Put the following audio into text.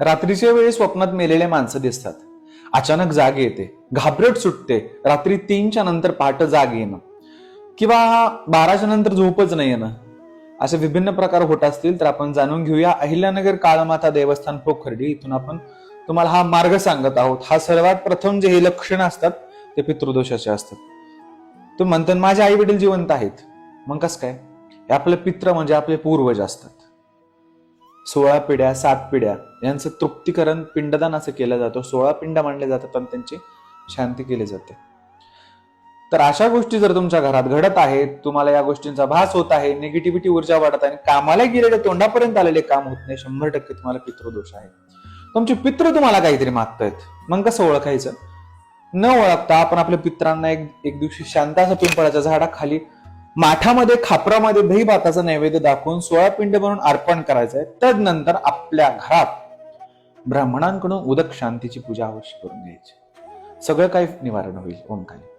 रात्रीच्या वेळी स्वप्नात मेलेले माणसं दिसतात. अचानक जाग येते. घाबरट सुटते. रात्री तीनच्या नंतर पहाट जाग येणं. किंवा बाराच्या नंतर झोपच नाही येणं. असे विभिन्न प्रकार होत असतील तर आपण जाणून घेऊया. अहिल्यानगर काळमाता देवस्थान पोखर्डी. इथून आपण तुम्हाला हा मार्ग सांगत आहोत. हा सर्वात प्रथम जे हे लक्षण असतात ते पितृदोषाचे असतात. तुम्ही म्हणतात माझे आई वडील जिवंत आहेत. मग कस काय? हे आपले पित्र म्हणजे आपले पूर्वज असतात. सोळा पिढ्या सात पिढ्या यांचं तृप्तीकरण पिंडदान असं केलं जातं. सोळा पिंड मांडले जातात आणि त्यांची शांती केली जाते. तर अशा गोष्टी जर तुमच्या घरात घडत आहेत तुम्हाला या गोष्टींचा भास होत आहे निगेटिव्हिटी ऊर्जा वाढत आहे आणि कामाला गेलेले तोंडापर्यंत आलेले काम होत नाही शंभर टक्के तुम्हाला पितृदोष आहे. तुमचे पित्र तुम्हाला काहीतरी मागतायत. मग कसं ओळखायचं? न ओळखता आपण आपल्या पित्रांना एक एक दिवशी शांत असं पिंपळाच्या झाडाखाली माठामध्ये खापरामध्ये दही भाताचा नैवेद्य दाखवून सोळा पिंड बनवून अर्पण करायचंय. तदनंतर आपल्या घरात ब्राह्मणांकडून उदक शांतीची पूजा अवश्य करून घ्यायची. सगळं काही निवारण होईल. ओंकाली